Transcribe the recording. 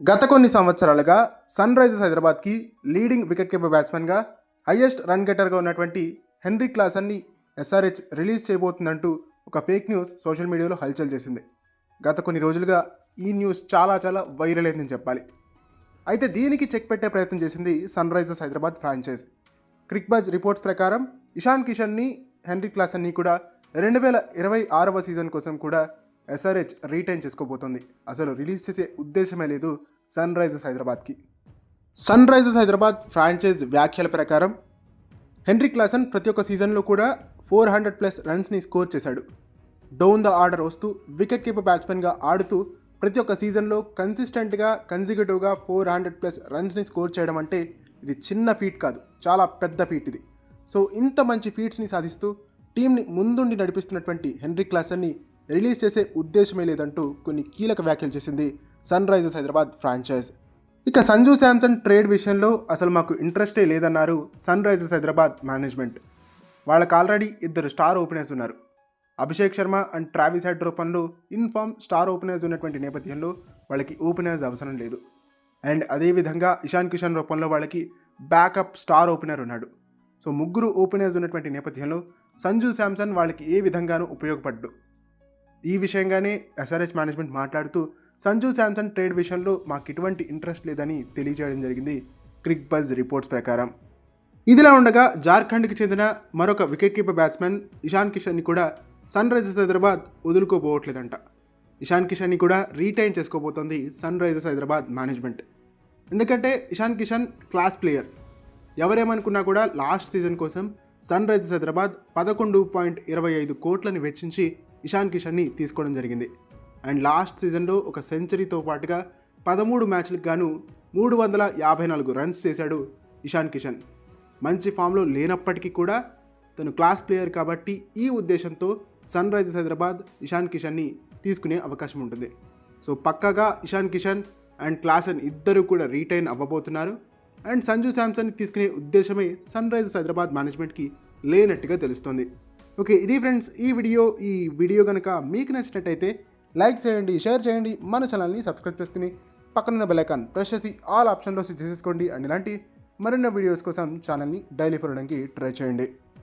గత కొన్ని సంవత్సరాలుగా సన్ రైజర్స్ హైదరాబాద్కి లీడింగ్ వికెట్ కీపర్ బ్యాట్స్మెన్గా హయ్యెస్ట్ రన్ గెటర్గా ఉన్నటువంటి హెన్రీ క్లాసన్ని ఎస్ఆర్హెచ్ రిలీజ్ చేయబోతుందంటూ ఒక ఫేక్ న్యూస్ సోషల్ మీడియాలో హల్చల్ చేసింది. గత కొన్ని రోజులుగా ఈ న్యూస్ చాలా చాలా వైరల్ అయిందని చెప్పాలి. అయితే దీనికి చెక్ పెట్టే ప్రయత్నం చేసింది Sunrisers Hyderabad franchise Cricbuzz reports ప్రకారం ఇషాన్ కిషన్ని హెన్రీ క్లాసన్ని కూడా రెండు వేల ఇరవై ఆరవ సీజన్ కోసం కూడా ఎస్ఆర్హెచ్ రీటైన్ చేసుకోబోతోంది. అసలు రిలీజ్ చేసే ఉద్దేశమే లేదు సన్ రైజర్స్ హైదరాబాద్కి. సన్ రైజర్స్ హైదరాబాద్ ఫ్రాంచైజ్ వ్యాఖ్యల ప్రకారం హెన్రీ క్లాసన్ ప్రతి ఒక్క సీజన్లో కూడా ఫోర్ హండ్రెడ్ ప్లస్ రన్స్ని స్కోర్ చేశాడు. డౌన్ ద ఆర్డర్ వస్తూ వికెట్ కీపర్ బ్యాట్స్మెన్గా ఆడుతూ ప్రతి ఒక్క సీజన్లో కన్సిస్టెంట్గా కన్సిక్యూటివ్గా ఫోర్ హండ్రెడ్ ప్లస్ రన్స్ని స్కోర్ చేయడం అంటే ఇది చిన్న ఫీట్ కాదు చాలా పెద్ద ఫీట్ ఇది. సో ఇంత మంచి ఫీట్స్ని సాధిస్తూ టీంని ముందుండి నడిపిస్తున్నటువంటి హెన్రీ క్లాసన్ని రిలీజ్ చేసే ఉద్దేశమే లేదంటూ కొన్ని కీలక వ్యాఖ్యలు చేసింది సన్ రైజర్స్ హైదరాబాద్ ఫ్రాంచైజ్. ఇక సంజు శాంసన్ ట్రేడ్ విషయంలో అసలు మాకు ఇంట్రెస్టే లేదన్నారు సన్ రైజర్స్ హైదరాబాద్ మేనేజ్మెంట్. వాళ్ళకి ఆల్రెడీ ఇద్దరు స్టార్ ఓపెనర్స్ ఉన్నారు. Abhishek Sharma and Travis Head రూపంలో ఇన్ఫామ్ స్టార్ ఓపెనర్స్ ఉన్నటువంటి నేపథ్యంలో వాళ్ళకి ఓపెనర్స్ అవసరం లేదు. అండ్ అదేవిధంగా ఇషాన్ కిషన్ రూపంలో వాళ్ళకి బ్యాకప్ స్టార్ ఓపెనర్ ఉన్నాడు. సో ముగ్గురు ఓపెనర్స్ ఉన్నటువంటి నేపథ్యంలో సంజు శాంసన్ వాళ్ళకి ఏ విధంగానూ ఉపయోగపడ్డు. ఈ విషయంగానే ఎస్ఆర్హెచ్ మేనేజ్మెంట్ మాట్లాడుతూ సంజు శాంసన్ ట్రేడ్ విషయంలో మాకు ఎటువంటి ఇంట్రెస్ట్ లేదని తెలియజేయడం జరిగింది క్రిక్ బజ్ రిపోర్ట్స్ ప్రకారం. ఇదిలా ఉండగా జార్ఖండ్కి చెందిన మరొక వికెట్ కీపర్ బ్యాట్స్మెన్ ఇషాన్ కిషన్ని కూడా సన్ రైజర్స్ హైదరాబాద్ వదులుకోబోవట్లేదంట. ఇషాన్ కిషన్ని కూడా రీటైన్ చేసుకోబోతోంది సన్ రైజర్స్ హైదరాబాద్ మేనేజ్మెంట్ ఎందుకంటే ఇషాన్ కిషన్ క్లాస్ ప్లేయర్. ఎవరేమనుకున్నా కూడా లాస్ట్ సీజన్ కోసం సన్ రైజర్స్ హైదరాబాద్ పదకొండు పాయింట్ ఇరవై ఐదు కోట్లని వెచ్చించి ఇషాన్ కిషన్ని తీసుకోవడం జరిగింది. అండ్ లాస్ట్ సీజన్లో ఒక సెంచరీతో పాటుగా పదమూడు మ్యాచ్లకు గాను మూడు వందల యాభై నాలుగు రన్స్ చేశాడు ఇషాన్ కిషన్. మంచి ఫామ్లో లేనప్పటికీ కూడా తను క్లాస్ ప్లేయర్ కాబట్టి ఈ ఉద్దేశంతో సన్ రైజర్స్ హైదరాబాద్ ఇషాన్ కిషన్ని తీసుకునే అవకాశం ఉంటుంది. సో పక్కగా ఇషాన్ కిషన్ అండ్ క్లాసన్ ఇద్దరు కూడా రీటైన్ అవ్వబోతున్నారు. అండ్ సంజు శాంసన్ని తీసుకునే ఉద్దేశమే సన్ రైజర్స్ హైదరాబాద్ మేనేజ్మెంట్కి లేనట్టుగా తెలుస్తుంది. ఓకే ఇది ఫ్రెండ్స్ ఈ వీడియో ఈ వీడియో కనుక మీకు నచ్చినట్టయితే లైక్ చేయండి షేర్ చేయండి మన ఛానల్ని సబ్స్క్రైబ్ చేసుకుని పక్కనున్న బెలైకాన్ ప్రెస్ చేసి ఆల్ ఆప్షన్లో సెట్ చేసేసుకోండి. అండ్ ఇలాంటి మరిన్న వీడియోస్ కోసం ఛానల్ని డైలీ ఫాలోడానికి ట్రై చేయండి.